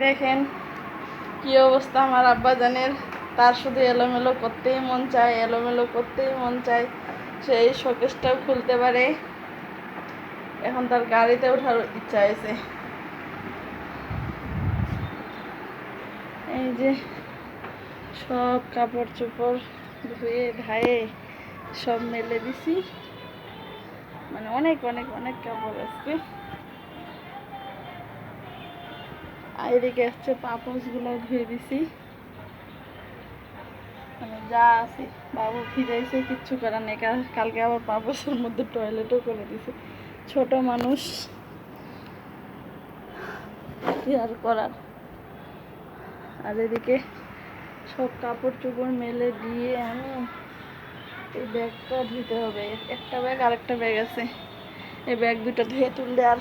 দেখেন কি অবস্থা আমার আব্বা আব্বাজানের তার শুধু এলোমেলো করতেই মন চায়, এলোমেলো করতেই মন চায়। সেই শোকেসটাও খুলতে পারে। এখন তার গাড়িতে ওঠার ইচ্ছা হয়েছে। এই যে সব কাপড় চোপড় ধুয়ে ধায়ে সব মেলে দিছি। মানে অনেক অনেক অনেক কাপড় আজকে। আর এদিকে হচ্ছে পাপোশগুলো ধুয়ে দিছি। মানে যা আছে, বাবু ফিরাইছে কিচ্ছু করার নেই। কাল- কালকে আবার পাপোশের মধ্যে টয়লেটও করে দিছে। ছোট মানুষ। কি আর করার? আর এদিকে সব কাপড় চোপড় মেলে দিয়ে আমি এই ব্যাগটা ধুতে হবে। একটা ব্যাগ, আরেকটা ব্যাগ আছে। এই ব্যাগ দুটো ধুয়ে তুললে আর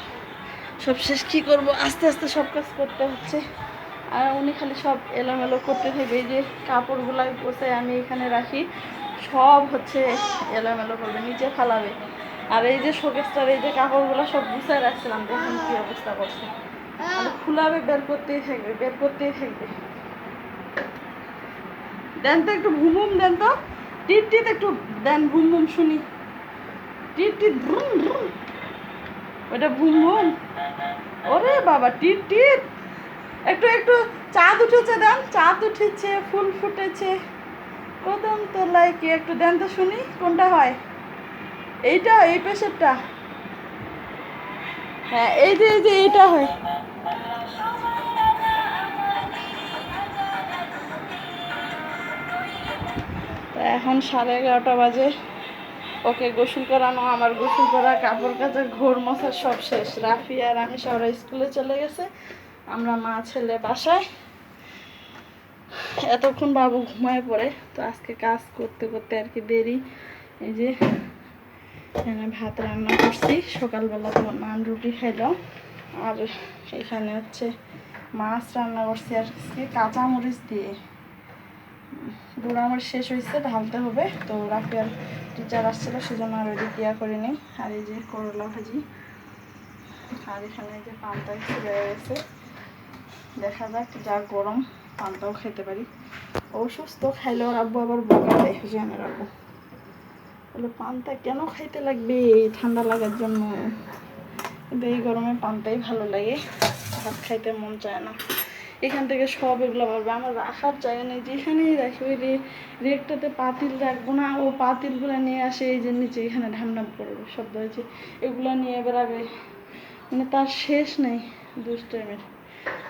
সব শেষ। কী করব? আস্তে আস্তে সব কাজ করতে হচ্ছে। আর উনি খালি সব এলোমেলো করতে থাকবে। এই যে কাপড়গুলো বসে আমি এখানে রাখি। সব হচ্ছে এলোমেলো করবে, নিচে ফালাবে। আর এই যে শোকেসটার এই যে কাপড়গুলো সব গুছায় রাখছিলাম, দেখুন কী অবস্থা করছে। আর খুলাবে, বের করতেই থাকবে, বের করতেই থাকবে। দেন তো একটু ভুম দেন তো। টিট টিট একটু দেন, ভুম ভুম শুনি। টিট টিট ভ্রুম ভ্রুম। ওটা ভুম ভুম? ওরে বাবা টিট টিট একটু একটু চাঁদ উঠেছে, দেন। চাঁদ উঠেছে, ফুল ফুটেছে। কদম তোলায় কি একটু দেন তো শুনি, কোনটা হয়? এইটা, এই পেশেরটা। হ্যাঁ এই যে এই যে, এইটা হয়। এখন সাড়ে এগারোটা বাজে। ওকে গোসল করানো, আমার গোসল করা, কাপড় কাচা, ঘোর মশা সব শেষ। রাফি আর আমি সবাই স্কুলে চলে গেছে। আমরা মা, ছেলে বাসায়। এতক্ষণ বাবু ঘুমায় পড়ে, তো আজকে কাজ করতে করতে আর কি দেরি। এই যে, এখানে ভাত রান্না করছি। সকালবেলা তো নান রুটি খাইলাম আর এখানে হচ্ছে মাছ রান্না করছি আর কাঁচামরিচ দিয়ে। গুঁড়া আমার শেষ হয়েছে, ঢালতে হবে। তো রাফিয়ার টিচার আসছিল, সেজন্য আর ওইদিক ইয়া করে নিই আর এই যে করলা ভাজি। আর এখানে যে পান্তা ছিঁড়ে রয়েছে দেখা যাক যা গরম, পান্তাও খেতে পারি। অসুস্থ খাইলে ওর আব্বু আবার বকা দেয়। হুজেনের আব্বু বলে, পান্তা কেন খাইতে লাগবে ঠান্ডা লাগার জন্য? কিন্তু এই গরমে পান্তাই ভালো লাগে। ভাত খাইতে মন চায় না। এখান থেকে সব এগুলো পারবে। আমার রাখার জায়গা নেই, যেখানেই রাখি, ওই রেকটাতে পাতিল রাখব না, ও পাতিলগুলো নিয়ে আসে, এই যে নিচে এখানে ঢামঢাম করবে শব্দ হয়েছে এগুলো নিয়ে বেড়াবে মানে তার শেষ নেই দুষ্টাইমের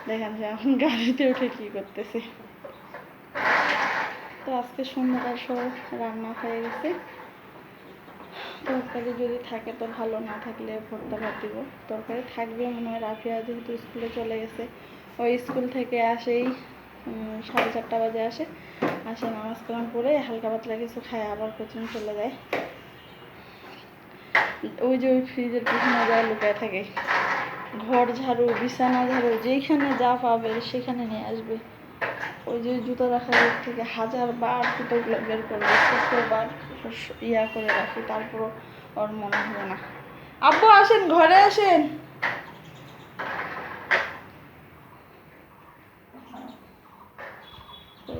দেখেন যে এখন গাড়িতে উঠে কী করতেছে। তো আজকে সন্ধ্যাটা সব রান্না হয়ে গেছে। তরকারি যদি থাকে তো ভালো, না থাকলে ভর্তা ভাত দিব। তরকারি থাকবে মনে হয়, রাফিয়া যেহেতু স্কুলে চলে গেছে। ওই স্কুল থেকে আসেই সাড়ে চারটা বাজে আসে। আসে নামাজ কালাম পরে হালকা পাতলা কিছু খায়, আবার কোচিং চলে যায়। ওই যে ওই ফ্রিজের পিছনে যায়, লুকায় থাকে। ঘর ঝাড়ু, বিছানা ঝাড়ু যেখানে যা পাবে সেখানে নিয়ে আসবে। ওই যে জুতো রাখার দিক থেকে হাজার বার জুতোগুলো বের করবে কতবার ইয়া করে রাখি, তারপরও ওর মনে হবে না। আব্বু আসেন, ঘরে আসেন!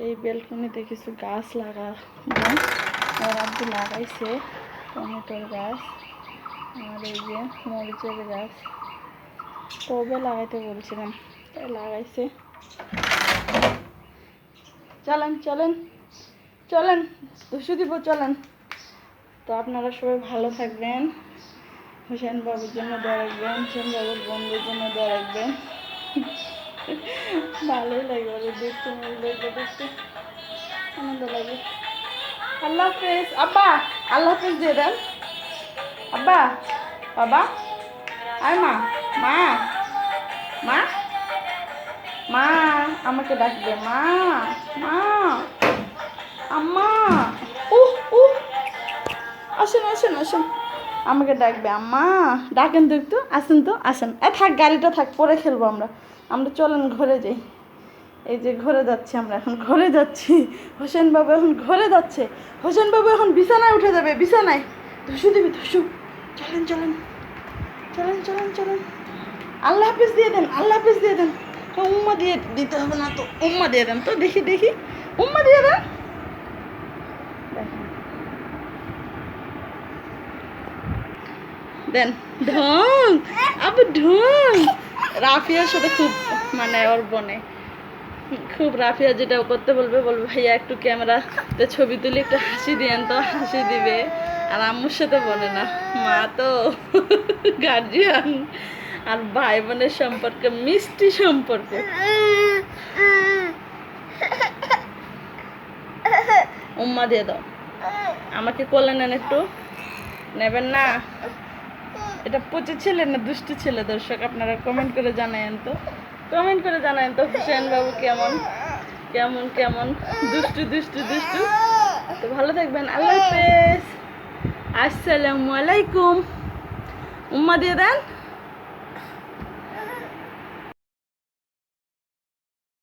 এই বেলকনিতে কিছু গাছ লাগানো আর লাগাইছে, টমেটোর গাছ, আর এই যে মরিচের গাছ। তবে লাগাইতে বলছিলাম, তাই লাগাইছে। চলেন চলেন চলেন দুশো দিব, চলেন। তো আপনারা সবাই ভালো থাকবেন, হোসেন বাবুর জন্য দোয়া রাখবেন, হোসেন বাবুর বন্ধুর জন্য দোয়া রাখবেন। ভালোই লাগে ওদের দেখতে মুখ দেখতে আনন্দ লাগে আল্লাহ হাফেজ। আব্বা, আল্লাহ হাফেজ দিয়ে দেন। আব্বা, বাবা। আয় মা মা। মা? মা, আমাকে ডাকবে। মা মা। আম্মা। উহ উহ। আসেন আসেন আসেন। আমাকে ডাকবে, আম্মা, ডাকেন তো একটু, আসেন তো, আসেন। এ থাক, গাড়িটা থাক, পরে খেলব আমরা। আমরা চলেন ঘরে যাই। এই যে ঘরে যাচ্ছি আমরা, এখন ঘরে যাচ্ছি। হোসেন বাবু এখন ঘরে যাচ্ছে। হোসেন বাবু এখন বিছানায় উঠে যাবে, বিছানায়। ধুসু দিবি, ধুসু। চলেন চলেন। চলেন চলেন চলেন। আল্লাহ হাফিজ দিয়ে দেন, আল্লাহ হাফিজ দিয়ে দেন। উম্মা দিয়ে দিতে হবে না তো, উম্মা দিয়ে দেন তো, দেখি দেখি। উম্মা দিয়ে দেন। দেন, ঢং, আবু ঢং। রাফিয়ার সাথে খুব মানে ওর বনে। খুব রাফিয়া যেটা করতে বলবে বলবে, ভাইয়া, একটু ক্যামেরাতে ছবি তুলে, একটু হাসি দিয়েন তো, হাসি দিবে। আর আম্মুর সাথে বলে না, মা তো গার্জিয়ান আর ভাই বোনের সম্পর্ক, মিষ্টি সম্পর্ক। উম্মা দিয়ে দাও। আমাকে কোলে নেন একটু। নেবেন না? এটা পচে ছেলে না দুষ্টু ছেলে? দর্শক, আপনারা কমেন্ট করে জানায়েন তো। কমেন্ট করে জানায়েন তো, হুসেন বাবু কেমন? কেমন কেমন? দুষ্টু দুষ্টু দুষ্টু। তো ভালো থাকবেন। আল্লাহ হাফেজ। আসসালামু আলাইকুম। উম্মা দিয়ে দেন।